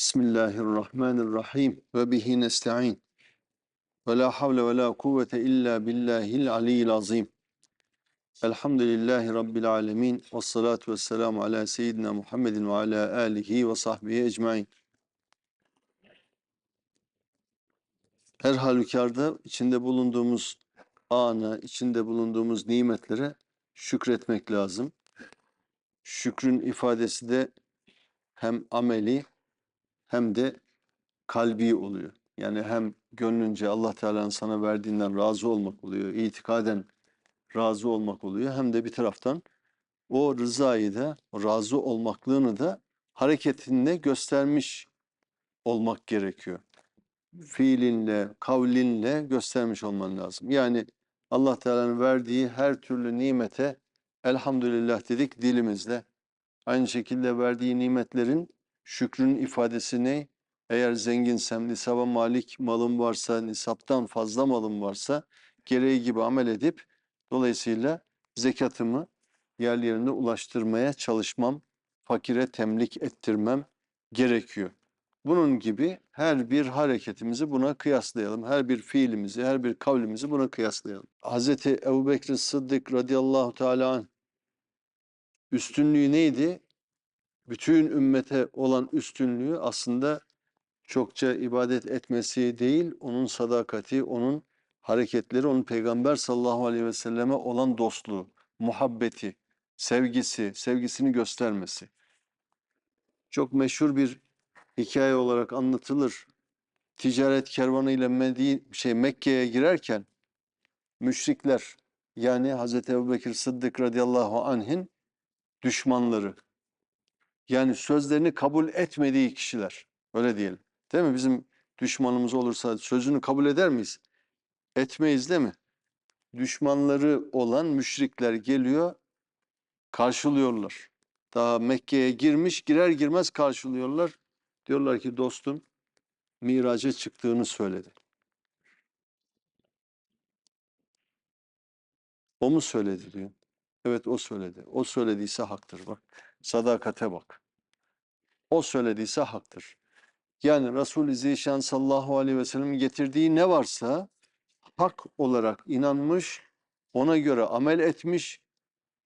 Bismillahirrahmanirrahim. Ve bihi nesta'in. Ve la havle ve la kuvvete illa billahil aliyyil azim. Elhamdülillahi Rabbil alemin. Ve salatu ve selamu ala seyyidina Muhammedin ve ala alihi ve sahbihi ecmain. Her halükarda içinde bulunduğumuz ana, içinde bulunduğumuz nimetlere şükretmek lazım. Şükrün ifadesi de hem ameli hem de kalbi oluyor. Yani hem gönlünce Allah Teala'nın sana verdiğinden razı olmak oluyor, itikaden razı olmak oluyor. Hem de bir taraftan o rızayı da, o razı olmaklığını da hareketinle göstermiş olmak gerekiyor. Fiilinle, kavlinle göstermiş olman lazım. Yani Allah Teala'nın verdiği her türlü nimete elhamdülillah dedik dilimizle. Aynı şekilde verdiği nimetlerin şükrün ifadesi ne? Eğer zenginsem, nisaba malik malım varsa, nisaptan fazla malım varsa gereği gibi amel edip dolayısıyla zekatımı yerlerine ulaştırmaya çalışmam, fakire temlik ettirmem gerekiyor. Bunun gibi her bir hareketimizi buna kıyaslayalım. Her bir fiilimizi, her bir kavlimizi buna kıyaslayalım. Hazreti Ebu Bekir Sıddık radıyallahu teala üstünlüğü neydi? Bütün ümmete olan üstünlüğü aslında çokça ibadet etmesi değil, onun sadakati, onun hareketleri, onun Peygamber sallallahu aleyhi ve selleme olan dostluğu, muhabbeti, sevgisi, sevgisini göstermesi. Çok meşhur bir hikaye olarak anlatılır. Ticaret kervanıyla Medine, şey Mekke'ye girerken müşrikler yani Hazreti Ebubekir Sıddık radıyallahu anh'in düşmanları yani sözlerini kabul etmediği kişiler öyle diyelim. Değil mi? Bizim düşmanımız olursa sözünü kabul eder miyiz? Etmeyiz değil mi? Düşmanları olan müşrikler geliyor, karşılıyorlar. Daha Mekke'ye girmiş, girer girmez karşılıyorlar. Diyorlar ki dostum miraca çıktığını söyledi. O mu söyledi diyor. Evet o söyledi. O söylediyse haktır bak. Sadakate bak. O söylediyse haktır. Yani Resul-i Zişan sallallahu aleyhi ve sellem getirdiği ne varsa hak olarak inanmış, ona göre amel etmiş,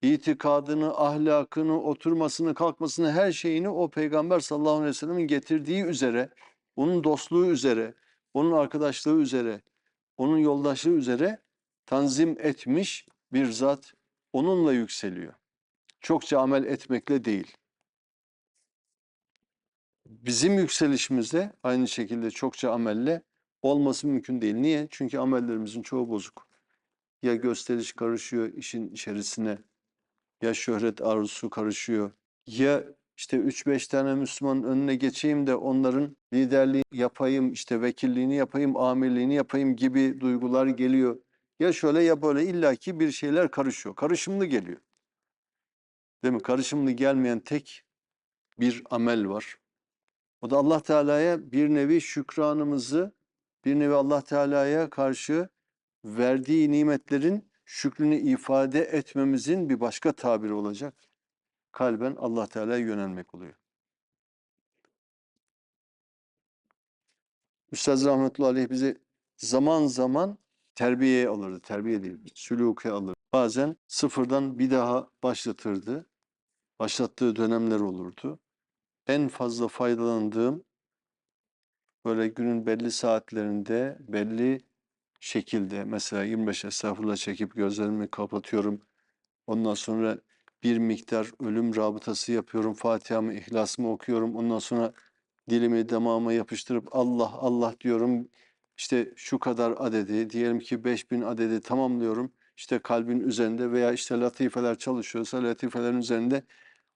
itikadını, ahlakını, oturmasını, kalkmasını, her şeyini o Peygamber sallallahu aleyhi ve sellemin getirdiği üzere, onun dostluğu üzere, onun arkadaşlığı üzere, onun yoldaşlığı üzere tanzim etmiş bir zat onunla yükseliyor. Çokça amel etmekle değil. Bizim yükselişimizde aynı şekilde çokça amelle olması mümkün değil. Niye? Çünkü amellerimizin çoğu bozuk. Ya gösteriş karışıyor işin içerisine, ya şöhret arzusu karışıyor, ya işte 3-5 tane Müslüman önüne geçeyim de onların liderliğini yapayım, işte vekilliğini yapayım, amirliğini yapayım gibi duygular geliyor. Ya şöyle ya böyle illaki bir şeyler karışıyor. Karışımlı geliyor. Değil mi? Karışımlı gelmeyen tek bir amel var. O da Allah Teala'ya bir nevi şükranımızı, bir nevi Allah Teala'ya karşı verdiği nimetlerin şükrünü ifade etmemizin bir başka tabiri olacak. Kalben Allah Teala'ya yönelmek oluyor. Üstad Rahmetullahi Aleyh bizi zaman zaman terbiyeye alırdı. Terbiye değil, sülûke alırdı. Bazen sıfırdan bir daha başlatırdı. Başlattığı dönemler olurdu. En fazla faydalandığım böyle günün belli saatlerinde belli şekilde mesela 25 estağfurullah çekip gözlerimi kapatıyorum. Ondan sonra bir miktar ölüm rabıtası yapıyorum. Fatiha'mı, İhlas'ımı okuyorum. Ondan sonra dilimi damağıma yapıştırıp Allah Allah diyorum. İşte şu kadar adedi, diyelim ki 5000 adedi tamamlıyorum. İşte kalbin üzerinde veya işte latifeler çalışıyorsa latifelerin üzerinde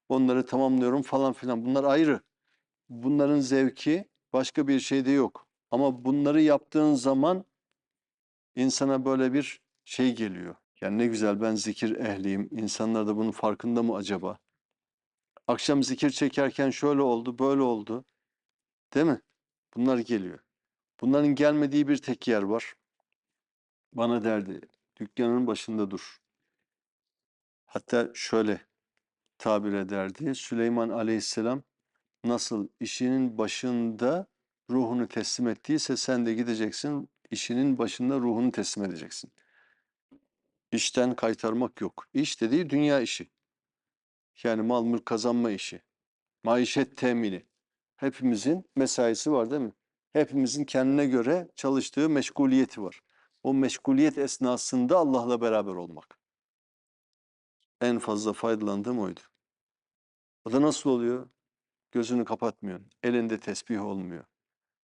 onları tamamlıyorum falan filan. Bunlar ayrı. Bunların zevki başka bir şeyde yok. Ama bunları yaptığın zaman insana böyle bir şey geliyor. Yani ne güzel ben zikir ehliyim. İnsanlar da bunun farkında mı acaba? Akşam zikir çekerken şöyle oldu, böyle oldu. Değil mi? Bunlar geliyor. Bunların gelmediği bir tek yer var. Bana derdi, dükkanın başında dur. Hatta şöyle tabir ederdi. Süleyman aleyhisselam nasıl işinin başında ruhunu teslim ettiyse sen de gideceksin işinin başında ruhunu teslim edeceksin. İşten kaytarmak yok. İş dediği dünya işi. Yani mal mülk kazanma işi. Maişet temini. Hepimizin mesaisi var değil mi? Hepimizin kendine göre çalıştığı meşguliyeti var. O meşguliyet esnasında Allah'la beraber olmak. En fazla faydalandığım oydu. O da nasıl oluyor? Gözünü kapatmıyorsun. Elinde tesbih olmuyor.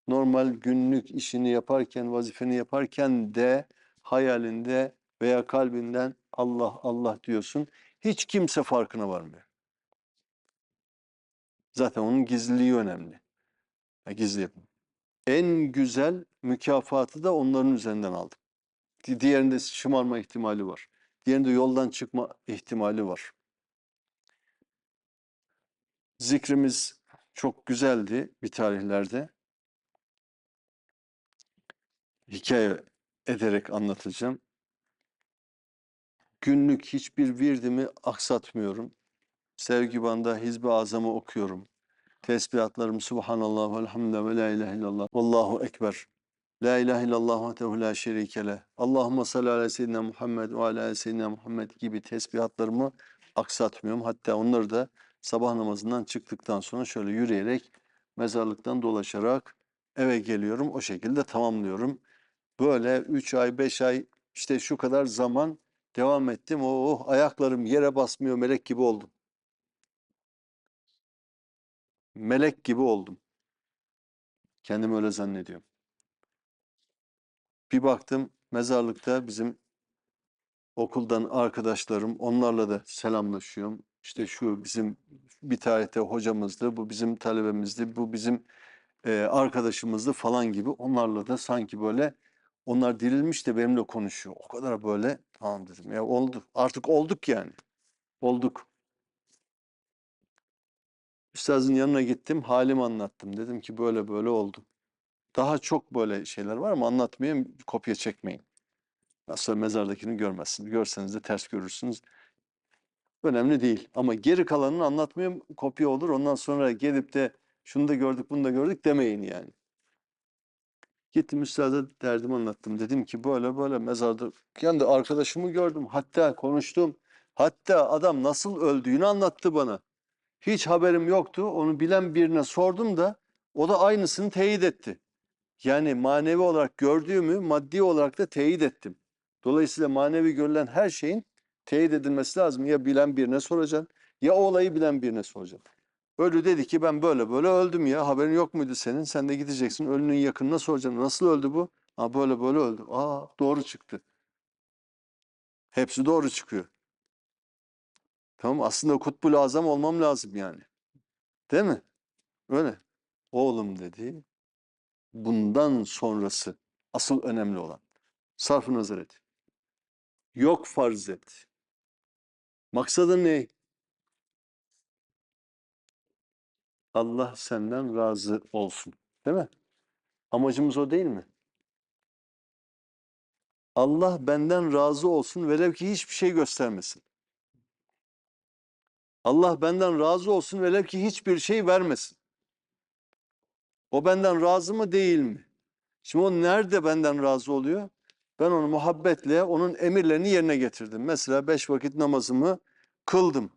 Normal günlük işini yaparken, vazifeni yaparken de hayalinde veya kalbinden Allah Allah diyorsun. Hiç kimse farkına varmıyor. Zaten onun gizliliği önemli. Ya gizli yapın. En güzel mükafatı da onların üzerinden aldım. Di- Diğerinde şımarma ihtimali var. Diğerinde yoldan çıkma ihtimali var. Zikrimiz çok güzeldi bir tarihlerde. Hikaye ederek anlatacağım. Günlük hiçbir virdimi aksatmıyorum. Sevgi banda Hizb-i Azam'ı okuyorum. Tesbihatlarım Subhanallah ve elhamdülillah ve la ilahe illallah. Vallahu ekber. La ilahe illallah vahdehu la şerike leh. Allahümme salli ala seyyidina Muhammed ve ala seyyidina Muhammed gibi tesbihatlarımı aksatmıyorum. Hatta onları da sabah namazından çıktıktan sonra şöyle yürüyerek mezarlıktan dolaşarak eve geliyorum. O şekilde tamamlıyorum. Böyle 3 ay 5 ay işte şu kadar zaman devam ettim. Oh ayaklarım yere basmıyor melek gibi oldum. Melek gibi oldum. Kendimi öyle zannediyorum. Bir baktım mezarlıkta bizim okuldan arkadaşlarım onlarla da selamlaşıyorum. İşte şu bizim bir tarihte hocamızdı, bu bizim talebemizdi, bu bizim e, arkadaşımızdı falan gibi. Onlarla da sanki böyle onlar dirilmiş de benimle konuşuyor. O kadar böyle tamam dedim ya oldu. Artık olduk yani. Olduk. Üstazın yanına gittim, halimi anlattım. Dedim ki böyle böyle oldu. Daha çok böyle şeyler var ama anlatmayayım, kopya çekmeyin. Nasıl mezardakini görmezsiniz. Görseniz de ters görürsünüz. Önemli değil. Ama geri kalanını anlatmayayım, kopya olur. Ondan sonra gelip de şunu da gördük, bunu da gördük demeyin yani. Gittim üstada derdimi anlattım. Dedim ki böyle böyle mezarda kendi arkadaşımı gördüm. Hatta konuştum. Hatta adam nasıl öldüğünü anlattı bana. Hiç haberim yoktu. Onu bilen birine sordum da o da aynısını teyit etti. Yani manevi olarak gördüğümü maddi olarak da teyit ettim. Dolayısıyla manevi görülen her şeyin teyit edilmesi lazım. Ya bilen birine soracaksın ya o olayı bilen birine soracaksın. Ölü dedi ki ben böyle böyle öldüm ya haberin yok muydu senin? Sen de gideceksin ölünün yakınına soracaksın. Nasıl öldü bu? Ha böyle böyle öldü. Aa doğru çıktı. Hepsi doğru çıkıyor. Tamam aslında kutbul azam olmam lazım yani. Değil mi? Öyle. Oğlum dedi. Bundan sonrası asıl önemli olan. Sarf-ı nazar et. Yok farz et. Maksadın ne? Allah senden razı olsun. Değil mi? Amacımız o değil mi? Allah benden razı olsun velev ki hiçbir şey göstermesin. Allah benden razı olsun velev ki hiçbir şey vermesin. O benden razı mı değil mi? Şimdi o nerede benden razı oluyor? Ben onu muhabbetle onun emirlerini yerine getirdim. Mesela beş vakit namazımı kıldım.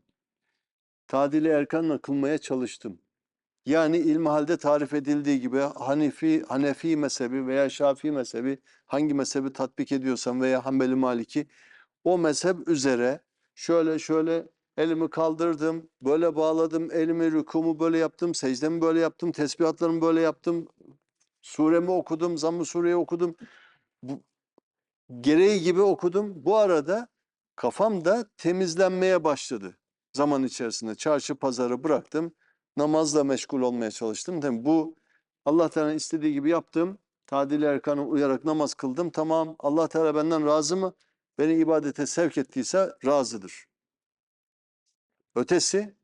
Tadili erkanla kılmaya çalıştım. Yani ilmihalde tarif edildiği gibi Hanefi, Hanefi mezhebi veya Şafii mezhebi hangi mezhebi tatbik ediyorsam veya Hanbeli Maliki o mezhep üzere şöyle şöyle elimi kaldırdım, böyle bağladım, elimi rükumu böyle yaptım, secdemi böyle yaptım, tesbihatlarımı böyle yaptım, suremi okudum, zamm-ı sureyi okudum. Bu, gereği gibi okudum. Bu arada kafam da temizlenmeye başladı. Zaman içerisinde çarşı pazarı bıraktım. Namazla meşgul olmaya çalıştım. Tabii bu Allah Teala'nın istediği gibi yaptım. Tadil erkanı uyarak namaz kıldım. Tamam Allah Teala benden razı mı? Beni ibadete sevk ettiyse razıdır. Ötesi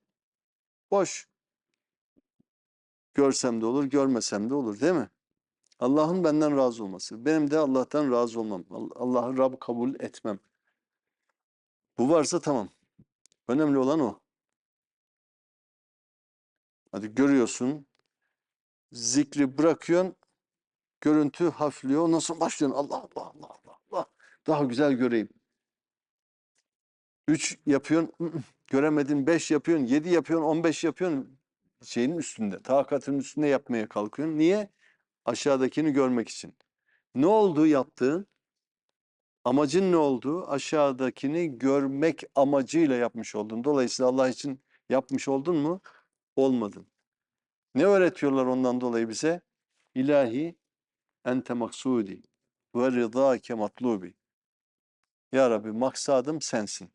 boş. Görsem de olur, görmesem de olur değil mi? Allah'ın benden razı olması. Benim de Allah'tan razı olmam. All- Allah'ı Rab kabul etmem. Bu varsa tamam. Önemli olan o. Hadi görüyorsun. Zikri bırakıyorsun. Görüntü hafifliyor. Ondan sonra başlıyorsun. Allah Allah Allah Allah Allah. Daha güzel göreyim. Üç yapıyorsun. ı, ı, Göremedin. Beş yapıyorsun. Yedi yapıyorsun. On beş yapıyorsun. Şeyin üstünde. Takatın üstünde yapmaya kalkıyorsun. Niye? Aşağıdakini görmek için. Ne oldu yaptığın? Amacın ne oldu? Aşağıdakini görmek amacıyla yapmış oldun. Dolayısıyla Allah için yapmış oldun mu? Olmadın. Ne öğretiyorlar ondan dolayı bize? İlahi ente maksudi ve rıdâke matlubi. Ya Rabbi maksadım sensin.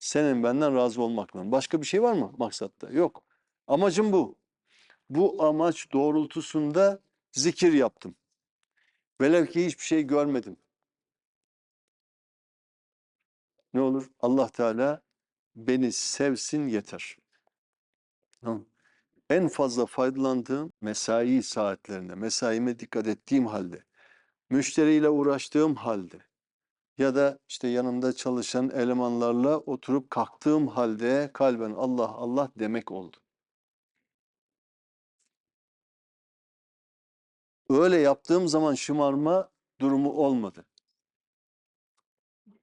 Senin benden razı olmakla. Başka bir şey var mı maksatta? Yok. Amacım bu. Bu amaç doğrultusunda zikir yaptım. Velev ki hiçbir şey görmedim. Ne olur? Allah Teala beni sevsin yeter. En fazla faydalandığım mesai saatlerinde, mesaime dikkat ettiğim halde, müşteriyle uğraştığım halde ya da işte yanımda çalışan elemanlarla oturup kalktığım halde kalben Allah Allah demek oldu. Öyle yaptığım zaman şımarma durumu olmadı.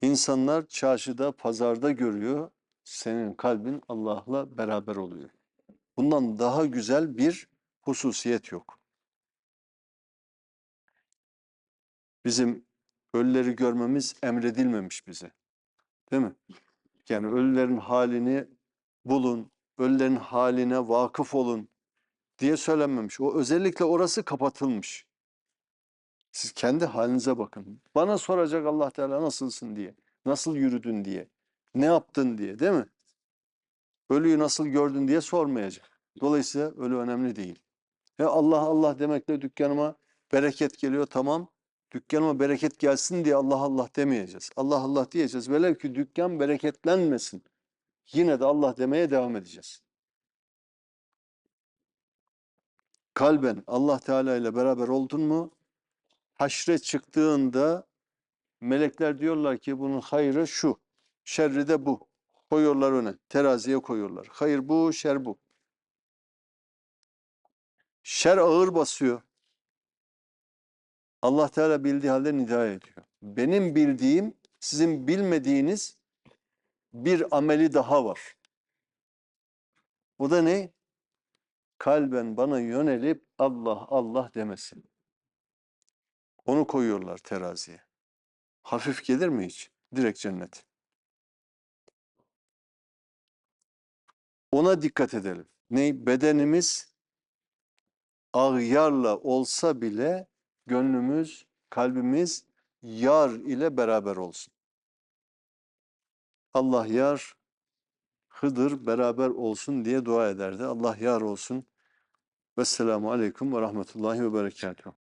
İnsanlar çarşıda, pazarda görüyor, senin kalbin Allah'la beraber oluyor. Bundan daha güzel bir hususiyet yok. Bizim ölüleri görmemiz emredilmemiş bize. Değil mi? Yani ölülerin halini bulun, ölülerin haline vakıf olun diye söylenmemiş. O özellikle orası kapatılmış. Siz kendi halinize bakın. Bana soracak Allah Teala nasılsın diye. Nasıl yürüdün diye. Ne yaptın diye değil mi? Ölüyü nasıl gördün diye sormayacak. Dolayısıyla ölü önemli değil. He Allah Allah demekle dükkanıma bereket geliyor tamam. Dükkanıma bereket gelsin diye Allah Allah demeyeceğiz. Allah Allah diyeceğiz. Velev ki dükkan bereketlenmesin. Yine de Allah demeye devam edeceğiz. Kalben Allah Teala ile beraber oldun mu? Haşre çıktığında melekler diyorlar ki bunun hayrı şu, şerri de bu. Koyuyorlar öne, teraziye koyuyorlar. Hayır bu, şer bu. Şer ağır basıyor. Allah Teala bildiği halde nida ediyor. Benim bildiğim, sizin bilmediğiniz bir ameli daha var. O da ne? Kalben bana yönelip Allah Allah demesin. Onu koyuyorlar teraziye. Hafif gelir mi hiç? Direkt cennet. Ona dikkat edelim. Ne? Bedenimiz ağyarla olsa bile gönlümüz, kalbimiz yar ile beraber olsun. Allah yar, Hıdır beraber olsun diye dua ederdi. Allah yar olsun. Vesselamu aleyküm ve rahmetullahi ve berekatuhu.